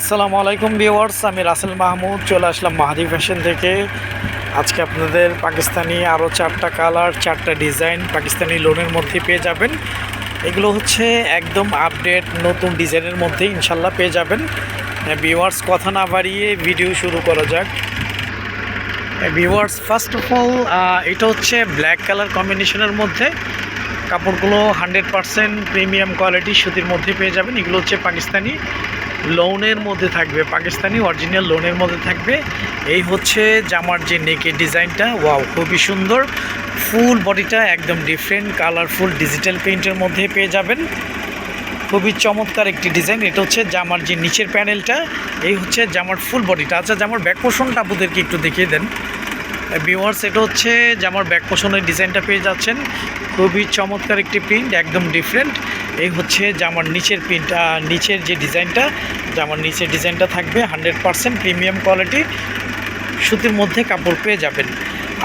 আসসালামু আলাইকুম ভিওয়ার্স আমি রাসেল মাহমুদ, চলে আসলাম মাহাদি ফ্যাশন থেকে। আজকে আপনাদের পাকিস্তানি আরও চারটা কালার, চারটা ডিজাইন পাকিস্তানি লোনের মধ্যে পেয়ে যাবেন। এগুলো হচ্ছে একদম আপডেট নতুন ডিজাইনের মধ্যে ইনশাল্লাহ পেয়ে যাবেন। ভিওয়ার্স কথা না বাড়িয়ে ভিডিও শুরু করা যাক। ভিওয়ার্স ফার্স্ট অফ অল এটা হচ্ছে ব্ল্যাক কালার কম্বিনেশনের মধ্যে। কাপড়গুলো হান্ড্রেড পারসেন্ট প্রিমিয়াম কোয়ালিটি সুতির মধ্যে পেয়ে যাবেন। এগুলো হচ্ছে পাকিস্তানি। লোনের মধ্যে থাকবে, পাকিস্তানি অরিজিনাল লোনের মধ্যে থাকবে। এই হচ্ছে জামার যে নেকের ডিজাইনটা ওয়াও খুবই সুন্দর। ফুল বডিটা একদম ডিফারেন্ট কালারফুল ডিজিটাল প্রিন্টের মধ্যে পেয়ে যাবেন। খুবই চমৎকার একটি ডিজাইন, এটা হচ্ছে জামার যে নিচের প্যানেলটা, এই হচ্ছে জামার ফুল বডিটা। আচ্ছা জামার ব্যাক পোষণটা আপনাদেরকে একটু দেখিয়ে দেন। ভিউয়ার্স এটা হচ্ছে জামার ব্যাক পোষণের ডিজাইনটা পেয়ে যাচ্ছেন। খুবই চমৎকার একটি প্রিন্ট একদম ডিফারেন্ট এই হচ্ছে জামার নিচের প্রিন্ট নিচের যে ডিজাইনটা জামার নিচের ডিজাইনটা থাকবে হান্ড্রেড পারসেন্ট প্রিমিয়াম কোয়ালিটি সুতির মধ্যে কাপড় পেয়ে যাবেন।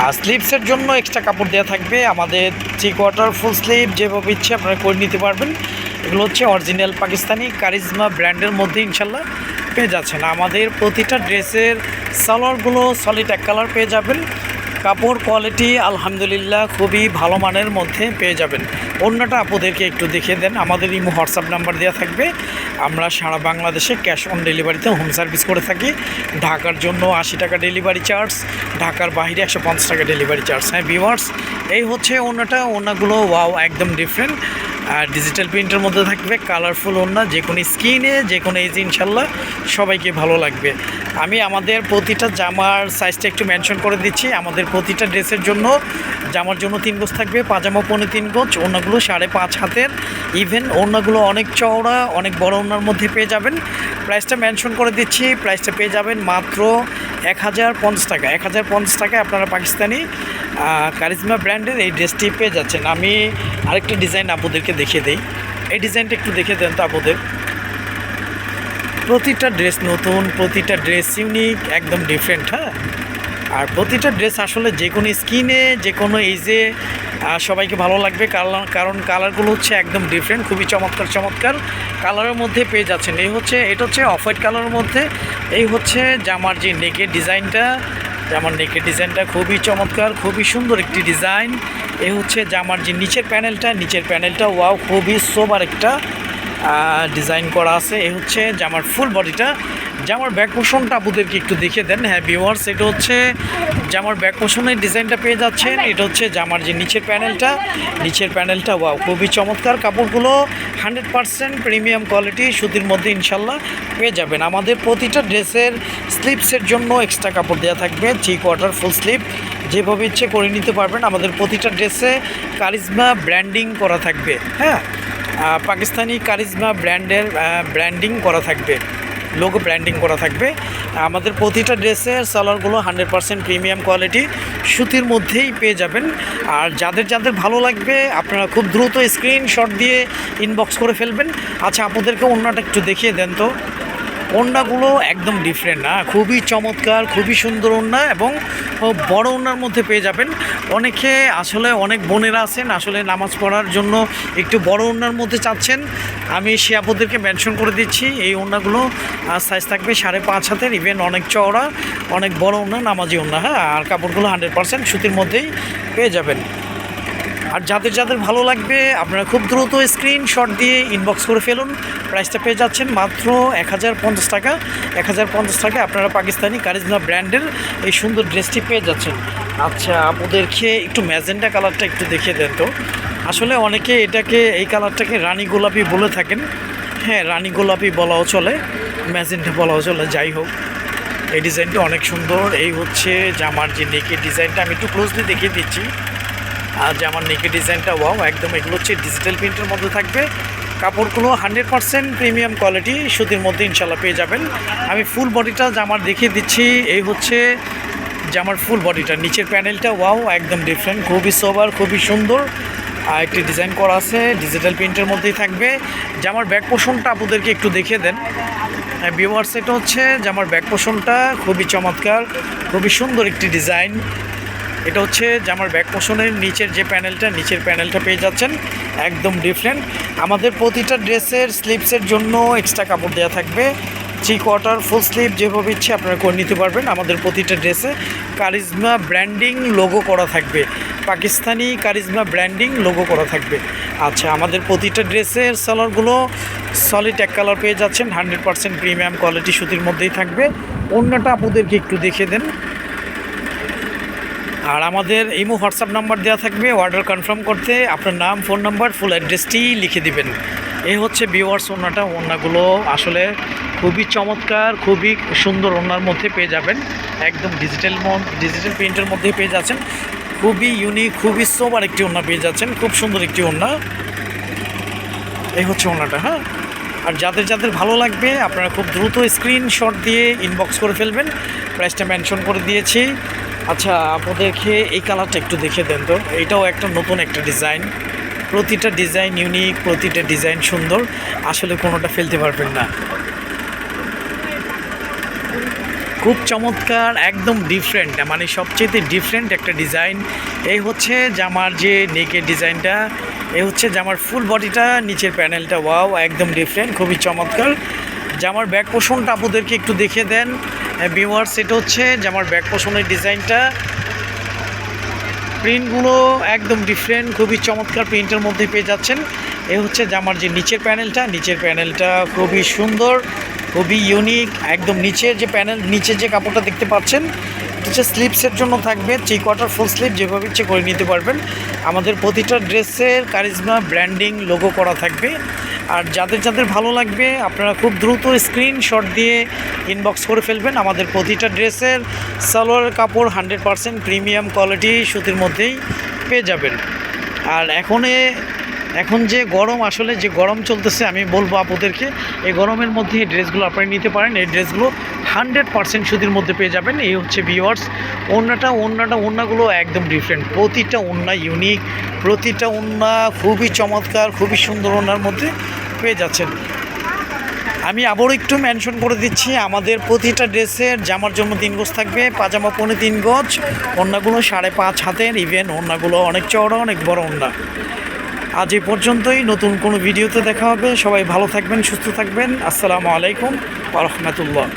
আর স্লিভসের জন্য এক্সট্রা কাপড় দেওয়া থাকবে। আমাদের থ্রি কোয়ার্টার ফুল স্লিভ যেভাবে ইচ্ছে আপনারা করে নিতে পারবেন। এগুলো হচ্ছে অরিজিনাল পাকিস্তানি কারিজমা ব্র্যান্ডের মধ্যে ইনশাল্লাহ পেয়ে যাচ্ছেন। আমাদের প্রতিটা ড্রেসের সালোয়ারগুলো সলিড এক কালার পেয়ে যাবেন। কাপড় কোয়ালিটি আলহামদুলিল্লাহ খুবই ভালো মানের মধ্যে পেয়ে যাবেন। অন্যটা আপনাদেরকে একটু দেখিয়ে দেন, আমাদের ইমো হোয়াটসঅ্যাপ নাম্বার দেওয়া থাকবে। আমরা সারা বাংলাদেশে ক্যাশ অন ডেলিভারিতে হোম সার্ভিস করে থাকি। ঢাকার জন্য আশি টাকা ডেলিভারি চার্জ ঢাকার বাইরে একশো পঞ্চাশ টাকা ডেলিভারি চার্জ হ্যাঁ ভিওয়ার্স এই হচ্ছে ওনাটা ওনাগুলো ওয়াও একদম ডিফারেন্ট আর ডিজিটাল প্রিন্টের মধ্যে থাকবে কালারফুল ওড়না, যে কোনো স্কিনে যে কোনো এজ ইনশাল্লাহ সবাইকে ভালো লাগবে। আমি আমাদের প্রতিটা জামার সাইজটা একটু মেনশন করে দিচ্ছি। আমাদের প্রতিটা ড্রেসের জন্য জামার জন্য তিন গোজ থাকবে, পাজামা পনে তিন গোজ ওড়নাগুলো সাড়ে পাঁচ হাতের। ইভেন ওড়নাগুলো অনেক চওড়া, অনেক বড় ওড়নার মধ্যে পেয়ে যাবেন। প্রাইসটা মেনশন করে দিচ্ছি প্রাইসটা পেয়ে যাবেন মাত্র এক হাজার পঞ্চাশ টাকা। এক হাজার পঞ্চাশ টাকায় আপনারা পাকিস্তানি কারিজমা ব্র্যান্ডের এই ড্রেসটি পেয়ে যাচ্ছেন। আমি আরেকটা ডিজাইন আপুদেরকে দেখিয়ে দিই। এই ডিজাইনটা একটু দেখে দেন তো আপুদের। প্রতিটা ড্রেস নতুন, প্রতিটা ড্রেস ইউনিক একদম ডিফারেন্ট হ্যাঁ? আর প্রতিটা ড্রেস আসলে যে কোনো স্কিনে যে কোনো এজে সবাইকে ভালো লাগবে। কারণ কারণ কালারগুলো হচ্ছে একদম ডিফারেন্ট খুবই চমৎকার চমৎকার কালারের মধ্যে পেয়ে যাচ্ছেন। এই হচ্ছে, এটা হচ্ছে অফ হোয়াইট কালারের মধ্যে। এই হচ্ছে জামার যে নেকের ডিজাইনটা জামার নেকের ডিজাইনটা খুবই চমৎকার, খুবই সুন্দর একটি ডিজাইন। এ হচ্ছে জামার যে নিচের প্যানেলটা নিচের প্যানেলটা ওয়াও, খুবই সোবার একটা ডিজাইন করা আছে। এ হচ্ছে জামার ফুল বডিটা জামার ব্যাক পোষণটা আপনাদেরকে একটু দেখিয়ে দেন। হ্যাঁ ভিওয়ার্স এটা হচ্ছে জামার ব্যাক পোষণের ডিজাইনটা পেয়ে যাচ্ছেন। এটা হচ্ছে জামার যে নিচের প্যানেলটা নিচের প্যানেলটা ওয়াও খুবই চমৎকার। কাপড়গুলো হান্ড্রেড পারসেন্ট প্রিমিয়াম কোয়ালিটি সুতির মধ্যে ইনশাল্লাহ পেয়ে যাবেন। আমাদের প্রতিটা ড্রেসের স্লিপসের জন্য এক্সট্রা কাপড় দেওয়া থাকবে থ্রি কোয়ার্টার ফুল স্লিপ যেভাবে ইচ্ছে করে নিতে পারবেন, আমাদের প্রতিটা ড্রেসে কারিজমা ব্র্যান্ডিং করা থাকবে হ্যাঁ? পাকিস্তানি কারিজমা ব্র্যান্ডের ব্র্যান্ডিং করা থাকবে। লোগো ব্র্যান্ডিং করা থাকবে। আমাদের প্রতিটা ড্রেসের সালোয়ারগুলো হান্ড্রেড পারসেন্ট প্রিমিয়াম কোয়ালিটি। সুতির মধ্যেই পেয়ে যাবেন। আর যাদের যাদের ভালো লাগবে, আপনারা খুব দ্রুত স্ক্রিনশট দিয়ে ইনবক্স করে ফেলবেন। আচ্ছা আপনাদেরকে অন্যটা একটু দেখিয়ে দেন তো। ওড়নাগুলো একদম ডিফারেন্ট না? খুবই চমৎকার, খুবই সুন্দর ওড়না এবং বড় ওড়নার মধ্যে পেয়ে যাবেন। অনেকে আসলে অনেক বোনেরা আছেন, আসলে নামাজ পড়ার জন্য একটু বড় ওড়নার মধ্যে চাচ্ছেন। আমি সে মেনশন করে দিচ্ছি, এই ওড়নাগুলো সাইজ থাকবে সাড়ে পাঁচ হাতের ইভেন অনেক চওড়া, অনেক বড় ওড়না, নামাজি ওড়না হ্যাঁ? আর কাপড়গুলো হান্ড্রেড পার্সেন্ট সুতির মধ্যেই পেয়ে যাবেন। আর যাদের যাদের ভালো লাগবে, আপনারা খুব দ্রুত স্ক্রিনশট দিয়ে ইনবক্স করে ফেলুন। প্রাইসটা পেয়ে যাচ্ছেন মাত্র এক হাজার পঞ্চাশ টাকা। এক হাজার পঞ্চাশ টাকা আপনারা পাকিস্তানি কারিজমা ব্র্যান্ডের এই সুন্দর ড্রেসটি পেয়ে যাচ্ছেন। আচ্ছা আপনাদেরকে একটু ম্যাজেন্টা কালারটা একটু দেখিয়ে দেন তো। আসলে অনেকে এটাকে, এই কালারটাকে রানী গোলাপি বলে থাকেন। হ্যাঁ রানী গোলাপি বলাও চলে ম্যাজেন্টা বলাও চলে, যাই হোক। এই ডিজাইনটা অনেক সুন্দর। এই হচ্ছে জামার যে নেকের ডিজাইনটা, আমি একটু ক্লোজলি দেখিয়ে দিচ্ছি। আর জামার নেকের ডিজাইনটা ওয়াও, একদম এগুলো হচ্ছে ডিজিটাল প্রিন্টের মধ্যে থাকবে। কাপড়গুলো হান্ড্রেড পারসেন্ট প্রিমিয়াম কোয়ালিটি সুতির মধ্যে ইনশাল্লাহ পেয়ে যাবেন। আমি ফুল বডিটা জামার দেখিয়ে দিচ্ছি, এই হচ্ছে জামার ফুল বডিটা নিচের প্যানেলটা ওয়াও, একদম ডিফারেন্ট খুবই সোবার খুবই সুন্দর। আর একটি ডিজাইন করা আছে ডিজিটাল প্রিন্টের মধ্যেই থাকবে। জামার ব্যাক পোষণটা আপনাদেরকে একটু দেখিয়ে দেন। ভিউয়ার্স এটা হচ্ছে জামার ব্যাক পোষণটা খুবই চমৎকার, খুবই সুন্দর একটি ডিজাইন এটা হচ্ছে জামার ব্যাক পোষণের নিচের যে প্যানেলটা নিচের প্যানেলটা পেয়ে যাচ্ছেন, একদম ডিফারেন্ট আমাদের প্রতিটা ড্রেসের স্লিপসের জন্য এক্সট্রা কাপড় দেওয়া থাকবে। থ্রি কোয়ার্টার ফুল স্লিভ যেভাবে ইচ্ছে আপনারা করে নিতে পারবেন। আমাদের প্রতিটা ড্রেসে কারিজমা ব্র্যান্ডিং লোগো করা থাকবে। পাকিস্তানি কারিজমা ব্র্যান্ডিং লোগো করা থাকবে। আচ্ছা আমাদের প্রতিটা ড্রেসের সালোয়ারগুলো সলিড এক কালার পেয়ে যাচ্ছেন। হান্ড্রেড পার্সেন্ট প্রিমিয়াম কোয়ালিটি সুতির মধ্যেই থাকবে। অন্যটা আপুদেরকে একটু দেখে দেন। আর আমাদের ইমো, হোয়াটসঅ্যাপ নাম্বার দেওয়া থাকবে অর্ডার কনফার্ম করতে আপনার নাম ফোন নাম্বার ফুল অ্যাড্রেসটি লিখে দিবেন। এই হচ্ছে ভিওয়ার্স ওনাটা ওনাগুলো আসলে খুবই চমৎকার, খুবই সুন্দর ওনার মধ্যে পেয়ে যাবেন। একদম ডিজিটাল ডিজিটাল প্রিন্টের মধ্যে পেয়ে যাচ্ছেন। খুবই ইউনিক খুবই সোবার একটি ওনা পেয়ে যাচ্ছেন, খুব সুন্দর একটি ওনা এই হচ্ছে ওনাটা হ্যাঁ? আর যাদের যাদের ভালো লাগবে, আপনারা খুব দ্রুত স্ক্রিনশট দিয়ে ইনবক্স করে ফেলবেন। প্রাইসটা মেনশন করে দিয়েছি। আচ্ছা আপনাদেরকে এই কালারটা একটু দেখে দেন তো। এটাও একটা নতুন একটা ডিজাইন। প্রতিটা ডিজাইন ইউনিক প্রতিটা ডিজাইন সুন্দর। আসলে কোনোটা ফেলতে পারবেন না। খুব চমৎকার, একদম ডিফারেন্ট মানে সবচেয়ে ডিফারেন্ট একটা ডিজাইন। এই হচ্ছে জামার যে নেকের ডিজাইনটা এই হচ্ছে জামার ফুল বডিটা নিচের প্যানেলটা ওয়াও একদম ডিফারেন্ট খুবই চমৎকার। জামার ব্যাক পোষণটা আপনাদেরকে একটু দেখে দেন। বিওয়ার্স এটা হচ্ছে জামার ব্যাক পোষণের ডিজাইনটা। প্রিন্টগুলো একদম ডিফারেন্ট খুবই চমৎকার প্রিন্টের মধ্যে পেয়ে যাচ্ছেন। এ হচ্ছে জামার যে নিচের প্যানেলটা নিচের প্যানেলটা খুবই সুন্দর, খুবই ইউনিক একদম নিচের যে প্যানেল নিচের যে কাপড়টা দেখতে পাচ্ছেন হচ্ছে স্লিপসের জন্য থাকবে থ্রি কোয়ার্টার ফুল স্লিপ যেভাবে ইচ্ছে করে নিতে পারবেন। আমাদের প্রতিটা ড্রেসের কারিজমা ব্র্যান্ডিং লোগো করা থাকবে। আর যাদের যাদের ভালো লাগবে, আপনারা খুব দ্রুত স্ক্রিনশট দিয়ে ইনবক্স করে ফেলবেন আমাদের প্রতিটা ড্রেসের। সালোয়ার কাপড় হান্ড্রেড পারসেন্ট প্রিমিয়াম কোয়ালিটি সুতির মধ্যেই পেয়ে যাবেন। আর এখনে, এখন যে গরম, আসলে যে গরম চলতেছে, আমি বলব আপুদেরকে, এই গরমের মধ্যে এই ড্রেসগুলো আপনারা নিতে পারেন। এই ড্রেসগুলো হান্ড্রেড পার্সেন্ট সুতির মধ্যে পেয়ে যাবেন। এই হচ্ছে ভিওয়ার্স ওড়নাটা ওড়নাটা, ওড়নাগুলো একদম ডিফারেন্ট প্রতিটা ওড়না ইউনিক প্রতিটা ওড়না খুবই চমৎকার, খুবই সুন্দর ওড়নার মধ্যে পেয়ে যাচ্ছেন। আমি আবারও একটু মেনশন করে দিচ্ছি, আমাদের প্রতিটা ড্রেসের জামার জন্য তিন গজ থাকবে, পাজামা পনে তিন গজ, ওড়নাগুলো সাড়ে পাঁচ হাতের ইভেন ওড়নাগুলো অনেক চওড়া, অনেক বড় ওড়না। আজ এ পর্যন্তই, নতুন কোনো ভিডিওতে দেখা হবে। সবাই ভালো থাকবেন, সুস্থ থাকবেন। আসসালামু আলাইকুম রহমতুল্লাহ।